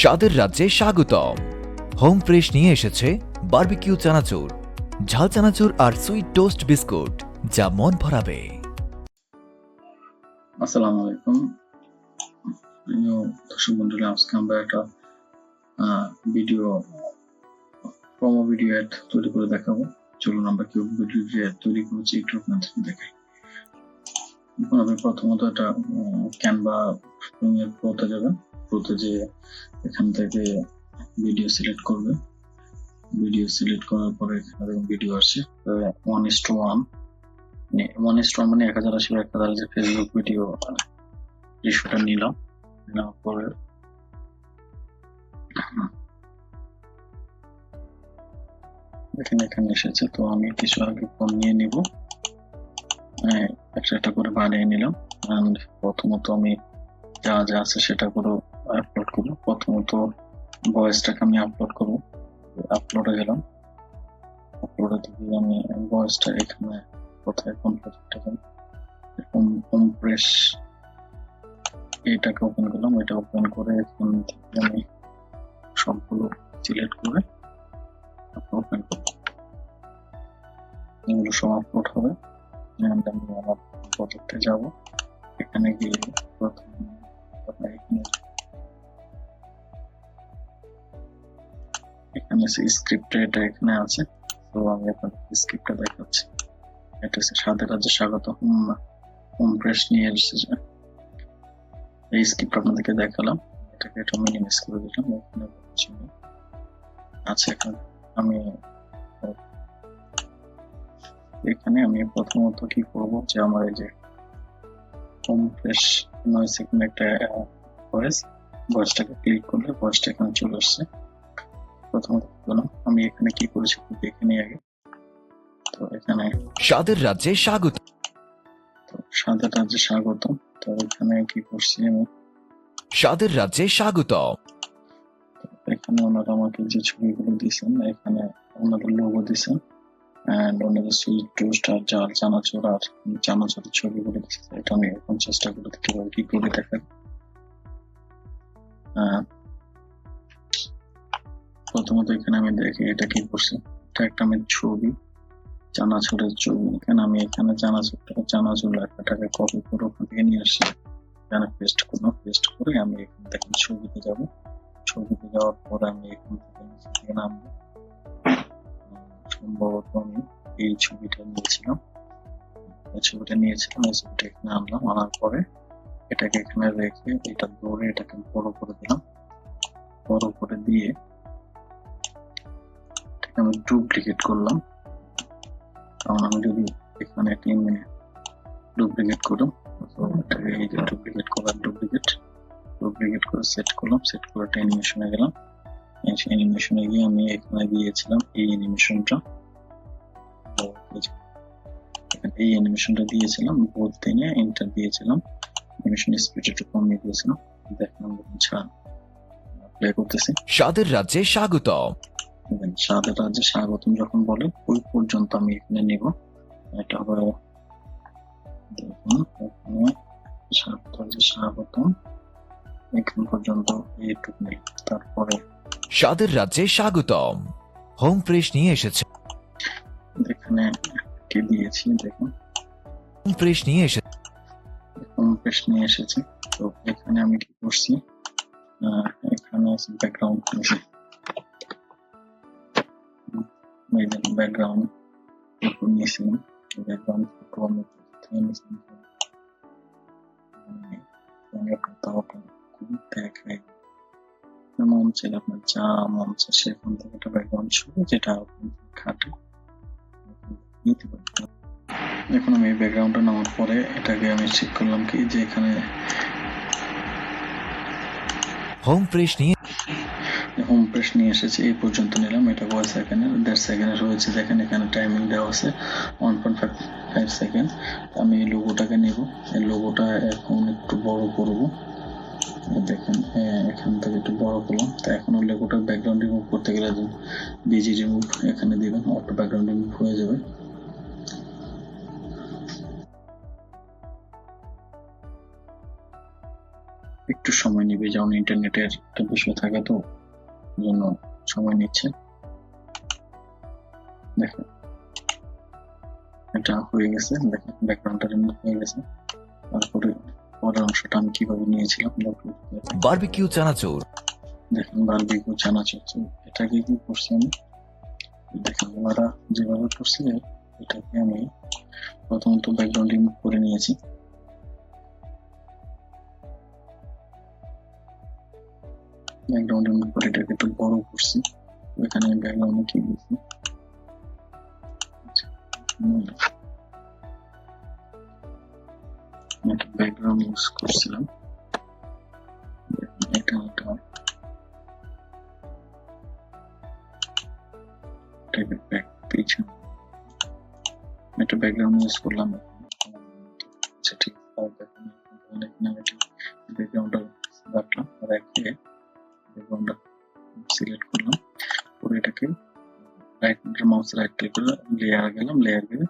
স্বাদের রাজ্যে স্বাগতম। হোম ফ্রেশ নিয়ে এসেছে বার্বিকিউ চানাচুর। ঝাল চানাচুর আর সুইট টোস্ট বিস্কুট যা মন ভরাবে। আসসালামু আলাইকুম। প্রিয় দর্শক মন্ডলী আজকে আমরা একটা ভিডিও প্রোমো ভিডিও অ্যাড তৈরি করে দেখাবো। চলুন আমরা কি ভিডিও অ্যাড তৈরি করেছি একটু আপনাদের দেখাই। এখন আপনি প্রথমত একটা ক্যানভা এর প্রোতে যাবেন। প্রোতে যে এখান থেকে ভিডিও সিলেক্ট করবে। ভিডিও সিলেক্ট করার পরে এখানে ভিডিও আসছে। ওয়ান ইস টু ওয়ান মানে ওয়ান ইস টু ওয়ান মানে এক হাজার আশি এক হাজার যে ফেসবুক ভিডিও রিস্যুটা নিলাম। নেওয়ার পরে এখানে এখানে এসেছে। তো আমি কিছু আগে ফোন নিয়ে নিব। হ্যাঁ, একটা একটা করে বানিয়ে নিলাম। প্রথমত আমি যা যা আছে সেটা করে প্রথমত ভয়েসটাকে আমি আপলোড করব। আপলোডে গেলাম। আপলোডে থেকে আমি ভয়েসটা এখানে কোথায়, কোন প্রজেক্টটা হোম হোম প্রেস এটাকে ওপেন করলাম এটা ওপেন করে এখান থেকে আমি সবগুলো সিলেক্ট করে ওপেন করব। এগুলো সব আপলোড হবে। And আমি আমার প্রজেক্টে যাব। এখানে গিয়ে প্রথম কথা এখানে এখানে স্ক্রিপ্টে এটা এখানে আছে। তো আমি আপনাদের স্ক্রিপ্টটা দেখাচ্ছি। এটা হচ্ছে স্বাদের রাজ্যে স্বাগত। হোম হোম প্রেস নিয়ে এসেছে। এই স্ক্রিপ্ট আপনাদেরকে দেখালাম। এটাকে একটু মিনিমাইজ করে দিলাম। এখানে আচ্ছা এখন আমি, এখানে আমি প্রথমত কি করব? যে আমার এই যে হোম প্রেস নয় সেকেন্ড একটা ভয়েস ভয়েসটাকে ক্লিক করলে ভয়েসটা এখানে চলে আসছে। আমি এখানে কি করেছি দেখে নিই আগে। তো এখানে স্বাদের রাজ্যে স্বাগত। তো রাজ্যে স্বাগত। তো এখানে কি করছি আমি? স্বাদের রাজ্যে স্বাগতম এখানে ওনারা আমাকে যে ছবিগুলো দিয়েছেন এখানে ওনাদের লোগো দিয়েছেন। এন্ড ওনাদের সুইট টোস্ট আর জাল চানাচুর আর চানাচুরের ছবিগুলো দিয়েছে এটা আমি এখন চেষ্টা করে দেখতে পারি কি করে দেখার আহ, প্রথমত এখানে আমি দেখি এটা কি করছি। এটা একটা আমি ছবি, চানাচুরের ছবি। এখানে আমি এখানে চানাচুরটাকে চানাচুর লেখাটাকে কপি করে ওখান নিয়ে আসছি। এখানে পেস্ট করব পেস্ট করে আমি এখান থেকে ছবিতে যাব। ছবিতে যাওয়ার পর আমি এখান থেকে নিচে নামবো। সম্ভবত আমি এই ছবিটা নিয়েছিলাম। এই ছবিটা নিয়েছিলাম, এই ছবিটা এখানে আনলাম। আনার পরে এটাকে এখানে রেখে এটা ধরে এটাকে বড় করে দিলাম। বড় করে দিয়ে আমি ডুপ্লিকেট করলাম। কারণ আমি যদি এখানে মিনিট ডুপ্লিকেট করলাম এই যে ডুপ্লিকেট করার ডুপ্লিকেট ডুপ্লিকেট করে সেট করলাম সেট করে একটা অ্যানিমেশনে গেলাম। অ্যানিমেশনে গিয়ে আমি এখানে দিয়েছিলাম এই অ্যানিমেশনটা এই অ্যানিমেশনটা দিয়েছিলাম বলতে নিয়ে এন্টার দিয়েছিলাম। অ্যানিমেশন স্পিড একটু কমিয়ে দিয়েছিলাম। দেখলাম ছাড় প্লে করতেছি। স্বাদের রাজ্যে স্বাগতম। স্বাদের রাজ্যে স্বাগতম যখন বলে ওই পর্যন্ত আমি এখানে নিব। এটা হবে দেখুন এখানে স্বাদের রাজ্যে স্বাগতম। এখান পর্যন্ত এইটুকু নেই। তারপরে স্বাদের রাজ্যে স্বাগতম। হোম ফ্রেশ নিয়ে এসেছে। এখানে কি দিয়েছি দেখুন। হোম ফ্রেশ নিয়ে এসেছে হোম পেজ নিয়ে এসেছি। তো এখানে আমি কি করছি? এখানে আছে ব্যাকগ্রাউন্ড নিয়েছিলাম মানে, আমি আপনার তাও আপনার খুবই দেখাই মন চাইলে আপনার যা মন চায় সেখান থেকে একটা ব্যাকগ্রাউন্ড ছবি যেটা খাটে এখন আমি এই ব্যাকগ্রাউন্ডটা নেওয়ার পরে এটাকে আমি চেক করলাম কি যে এখানে হোম ফ্রেশ নিয়ে হোম পেজ নিয়ে এসেছি, এই পর্যন্ত নিলাম, এটা কয় সেকেন্ডের? দেড় সেকেন্ডের রয়েছে দেখেন এখানে টাইমিং দেওয়া আছে one point five five second আমি এই লোগোটাকে নেব, এই লোগোটা এখন একটু বড় করব দেখেন এখান থেকে একটু বড় করলাম, তো এখন ওই লোগোটার ব্যাকগ্রাউন্ড রিমুভ করতে গেলে বিজি রিমুভ এখানে দিবেন অটো ব্যাকগ্রাউন্ড রিমুভ হয়ে যাবে। একটু সময় নিবে, যেমন ইন্টারনেটের একটা বিষয় থাকে তো। জন্য সময় নিচ্ছে। দেখেন। এটা হয়ে গেছে। দেখেন ব্যাকগ্রাউন্ডটা রিমুভ হয়ে গেছে। তারপরে পরের অংশটা আমি কীভাবে নিয়েছিলাম। বারবিকিউ চানাচুর। দেখেন বারবিকিউ চানাচুর। এটাকে কি করছি আমি? দেখেন ওরা যেভাবে করছে এটাকে আমি প্রথমত ব্যাকগ্রাউন্ড রিমুভ করে নিয়েছি। ব্যাকগ্রাউন্ড রিমুভ করে এটাকে একটু বড় করছি এখানে ব্যাকগ্রাউন্ডে কি দিয়েছি একটা ব্যাকগ্রাউন্ড ইউজ করছিলাম এটা এটা টাইপের ব্যাক একটা ব্যাকগ্রাউন্ড ইউজ করলাম মাউস রাইট ক্লিক করে লেয়ার গেলাম লেয়ার গেলে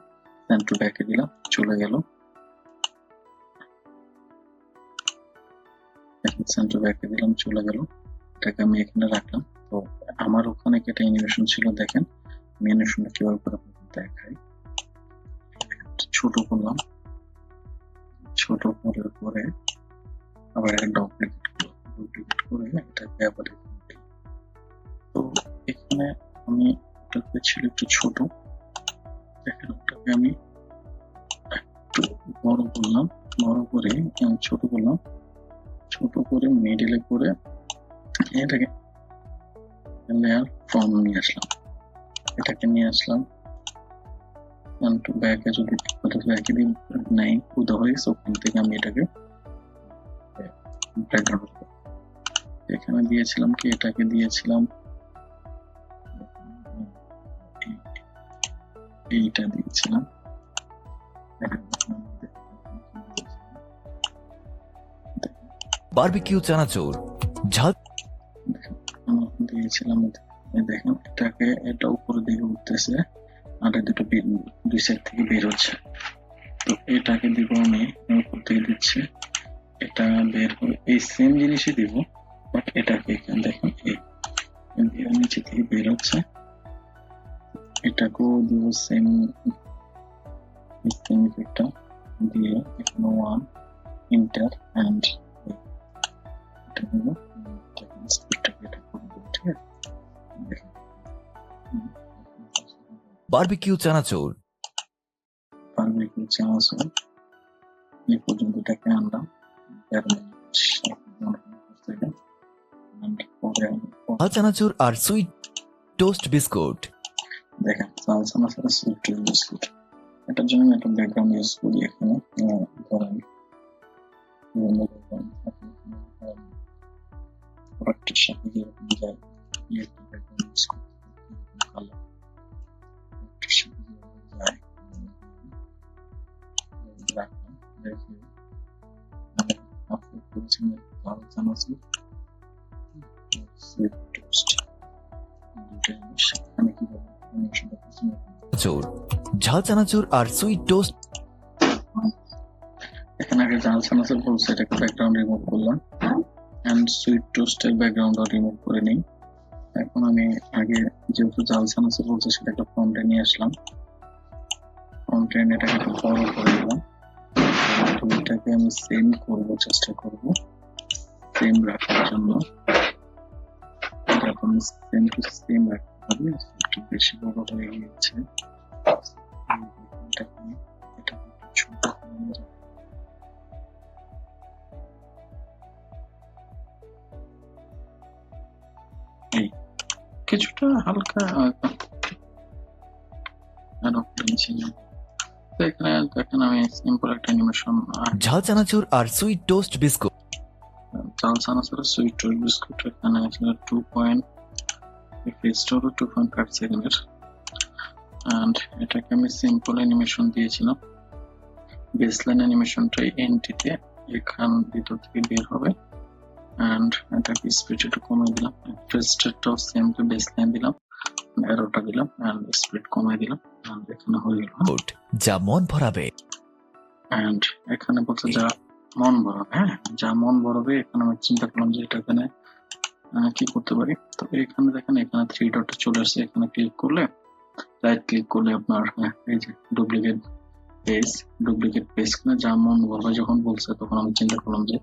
সেন্ড টু ব্যাকে দিলাম, চলে গেল। সেন্ড টু ব্যাকে দিলাম, চলে গেল। এটাকে আমি এখানে রাখলাম। তো আমার ওখানে একটা অ্যানিমেশন ছিল, দেখেন। আমি অ্যানিমেশনটা কীভাবে করে দেখাই। ছোট করলাম। ছোট করার পরে আবার একটা ডুপ্লিকেট করলাম। ডুপ্লিকেট করে এটাকে আবার তো এখানে আমি ওটাকে ছিল একটু ছোট। দেখেন ওটাকে আমি একটু বড় করলাম বড় করে ছোট করলাম ছোট করে মিডিলে করে এটাকে লেয়ার ফর্ম নিয়ে আসলাম। এটাকে নিয়ে আসলাম। একটু ব্যাকে যদি ব্যাকে দিন নাই উদা হয়ে ওখান থেকে আমি এটাকে ব্যাকগ্রাউন্ড এখানে দিয়েছিলাম কি? এটাকে দিয়েছিলাম এইটা দিয়েছিলাম। বারবিকিউ চানাচুর ঝাল দিয়েছিলাম দেখেন এটাকে এটা উপরের দিকে উঠতেছে আর দুটো দুই সাইড থেকে বের হচ্ছে। তো এটাকে দিব আমি উপর থেকে দিচ্ছি। এটা বের করে এই সেম জিনিসই দিব বাট এটাকে এখানে দেখেন এই নিচে থেকে বের হচ্ছে। এটাকেও দিব সেম সেম ইফেক্টটা দিয়ে এখানে ওয়ান ইন্টার অ্যান্ড এটা হুম। বারবিকিউ চানাচুর চান্স হয় এই পর্যন্ত এটাকে আনলাম চানাচুর আর সুইট টোস্ট বিস্কুট দেখেন চালসা মশলা সুইট বিস্কুট এটার জন্য আমি একটা ব্যাকগ্রাউন্ড ইউজ করি এখানে। আহ, ধরেন। প্রোডাক্টের সাথে যেরকম ইউজ করি সাথে আমি চানাচুর। ঝাল চানাচুর আর সুইট টোস্ট এখানে আগে জাল সানাসের বলছে এটাকে ব্যাকগ্রাউন্ড রিমুভ করলাম। এন্ড সুইট টোস্টের ব্যাকগ্রাউন্ড রিমুভ করে নিই। এখন আমি আগে যেহেতু জাল সানাসের বলছে, সেটা একটা ফ্রন্টে নিয়ে আসলাম। ফ্রন্টে এনে এটাকে একটু বড় করে দিলাম। এটাকে আমি সেম করব, চেষ্টা করব। সেম রাখার জন্য। এটাকে আমি সেম টু সেম রাখতে হবে। একটু বেশি বড় হয়ে গিয়েছে। ছোট কিছুটা হালকা এখানে দেখেন আমি সিম্পল একটা অ্যানিমেশন ঝাল চানাচুর আর সুইট টোস্ট বিস্কুট চাল সানাসের সুইট রোল বিস্কুট এখানে টু পয়েন্ট ফেসটাও টু পয়েন্ট ফাইভ সেকেন্ডের। অ্যান্ড এটাকে আমি সিম্পল অ্যানিমেশন দিয়েছিলাম। বেসলাইন অ্যানিমেশনটা এনটিতে এখান ভিতর থেকে বের হবে। অ্যান্ড এটাকে স্পিড একটু কমিয়ে দিলাম। ফেস্টেরটাও সেম টু বেসলাইন দিলাম। অ্যারোটা দিলাম অ্যান্ড স্পিড কমিয়ে দিলাম। অ্যান্ড এখানে হয়ে গেল। যা মন ভরাবে। অ্যান্ড এখানে বলছে যা মন ভরাবে হ্যাঁ? যা মন ভরাবে এখানে আমি চিন্তা করলাম যে এটা এখানে কি করতে পারি? তো এখানে দেখেন এখানে থ্রি ডট চলে আসছে। এখানে ক্লিক করলে রাইট ক্লিক করলে আপনার হ্যাঁ, এই যে ডুপ্লিকেট পেজ ডুপ্লিকেট পেজ কিনা যা মন ভরবে যখন বলছে তখন আমি চিন্তা করলাম যে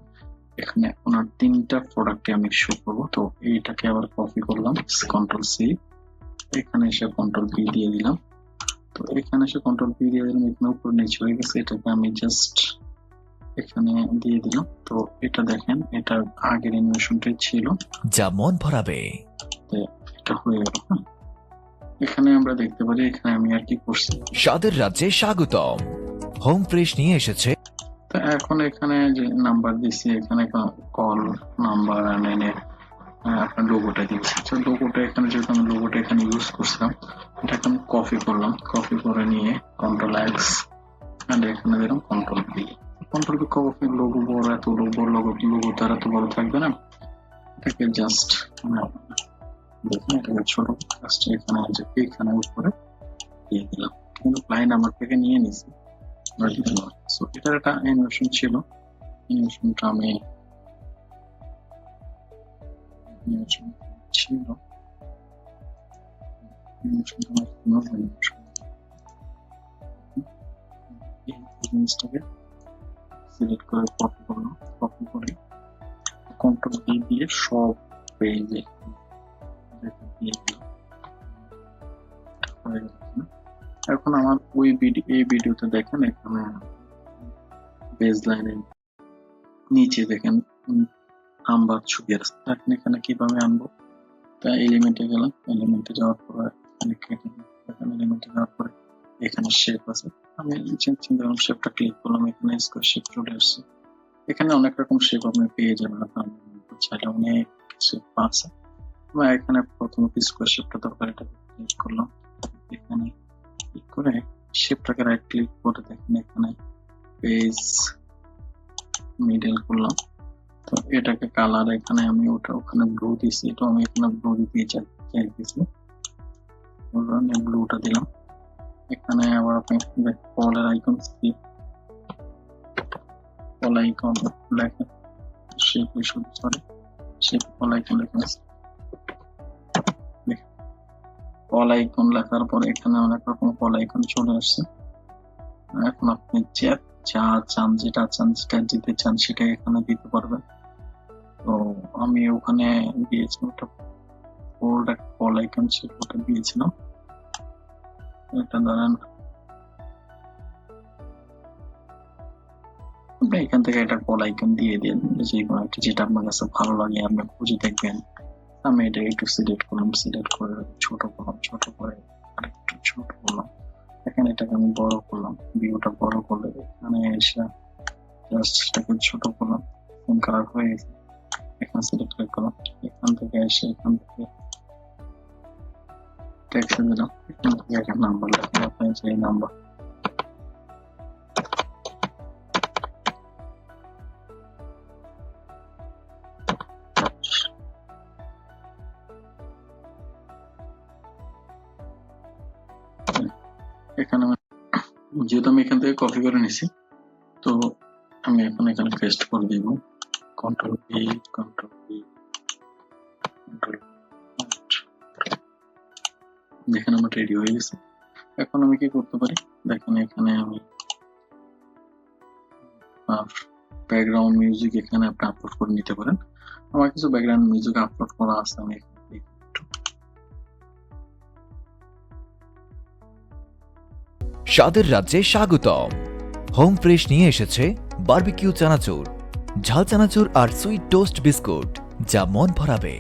এখানে ওনার তিনটা প্রোডাক্টে আমি শো করব। তো এইটাকে আবার কপি করলাম কন্ট্রোল সি এখানে এসে কন্ট্রোল বি দিয়ে দিলাম। তো এখানে এসে কন্ট্রোল বি দিয়ে দিলাম এখানে উপর নিচে হয়ে গেছে। এটাকে আমি জাস্ট এখানে দিয়ে দিলাম। তো এটা দেখেন এটা আগের অ্যানিমেশনটাই ছিল। যা মন ভরাবে। এটা হয়ে গেল হ্যাঁ। এখানে আমরা দেখতে পারি এখানে আমি আর কি করছি? স্বাদের রাজ্যে স্বাগতম। হোম ফ্রেশ নিয়ে এসেছে। তো এখন এখানে যে নাম্বার দিছি এখানে কল নাম্বার এনে আপনার লোগোটা দিয়েছি তো লোগোটা এখানে যেহেতু আমি লোগোটা এখানে ইউজ করছিলাম এটাকে আমি কপি করলাম। কপি করে নিয়ে কন্ট্রোল এক্স অ্যান্ড এখানে দিলাম control B control B copy logo বড় এত বড় লোগো লোগো তো এত বড় থাকবে না এটাকে জাস্ট দেখুন এটাকে ছোট জাস্ট এখানে যে এখানে উপরে দিয়ে দিলাম কিন্তু লাইন আমার থেকে নিয়ে নিছি সো এটার একটা অ্যানিমেশন ছিল অ্যানিমেশনটা আমি অ্যানিমেশন ছিল অ্যানিমেশনটা জিনিসটাকে সিলেক্ট করে কপি করলাম কপি করে কন্ট্রোল ডি দিয়ে সব পেজে? এখন আমার ওই ভিডিও এই ভিডিওতে দেখেন এখানে বেজ লাইনের নিচে দেখেন নাম্বার ছবি আছে এখন এখানে কীভাবে আনব তা এলিমেন্টে গেলাম এলিমেন্টে যাওয়ার পরে এখানে এলিমেন্টে যাওয়ার পরে এখানে শেপ আছে আমি চিন্তা করলাম শেপটা ক্লিক করলাম, এখানে স্কোয়ার শেপ চলে আসছে। এখানে অনেক রকম শেপ আপনি পেয়ে যাবেন, আপনার চাইলে অনেক শেপ আছে। আমি এখানে প্রথমত স্কোয়ার শেপটা দরকার, এটা ক্লিক করলাম। এখানে ক্লিক করে শেপটাকে রাইট ক্লিক করে দেখেন এখানে পেজ মিডল করলাম। তো এটাকে কালার এখানে আমি ওটা ওখানে ব্লু দিছি তো আমি এখানে ব্লু দিতে চাই চাইতেছি। ব্লুটা দিলাম। এখানে আবার আপনি কলের আইকন স্কিপ কল আইকন লেখা শেপ শুধু সরি শেপ কল আইকন লেখা কল আইকন লেখার পরে এখানে অনেক রকম কল আইকন চলে আসছে। এখন আপনি যে যা চান, যেটা চান, যেটা দিতে চান, সেটা এখানে দিতে পারবেন। তো আমি ওখানে দিয়েছিলাম একটা ফোল্ড একটা কল আইকন ছিল ওটা দিয়েছিলাম। এটা ধরেন আপনি এখান থেকে একটা কল আইকন দিয়ে দিন, যে কোনো একটা যেটা আপনার কাছে ভালো লাগে, আপনি খুঁজে দেখবেন। আমি এটা একটু সিলেক্ট করলাম সিলেক্ট করে ছোট করলাম, ছোট করে আরেকটু ছোট করলাম। এখানে এটাকে আমি বড় করলাম, ভিউটা বড় করলে এখানে এসে জাস্ট এটাকে ছোট করলাম কালার হয়ে গেছে। এখানে সিলেক্ট করলাম এখান থেকে এসে এখান থেকে টেক্সট দিলাম থেকে নাম্বার লিখলাম যে নাম্বার এখানে যেহেতু আমি এখান থেকে কপি করে নিছি তো আমি এখন এখানে পেস্ট করে দিব কন্ট্রোল পি কন্ট্রোল পি দেখেন আমার রেডি হয়ে গেছে। এখন আমি কি করতে পারি? দেখেন এখানে আমি ব্যাকগ্রাউন্ড মিউজিক এখানে আপনি আপলোড করে নিতে পারেন। আমার কিছু ব্যাকগ্রাউন্ড মিউজিক আপলোড করা আছে, আমি স্বাদের রাজ্যে স্বাগতম। হোম ফ্রেশ নিয়ে এসেছে বারবিকিউ চানাচুর। ঝাল চানাচুর আর সুইট টোস্ট বিস্কুট যা মন ভরাবে।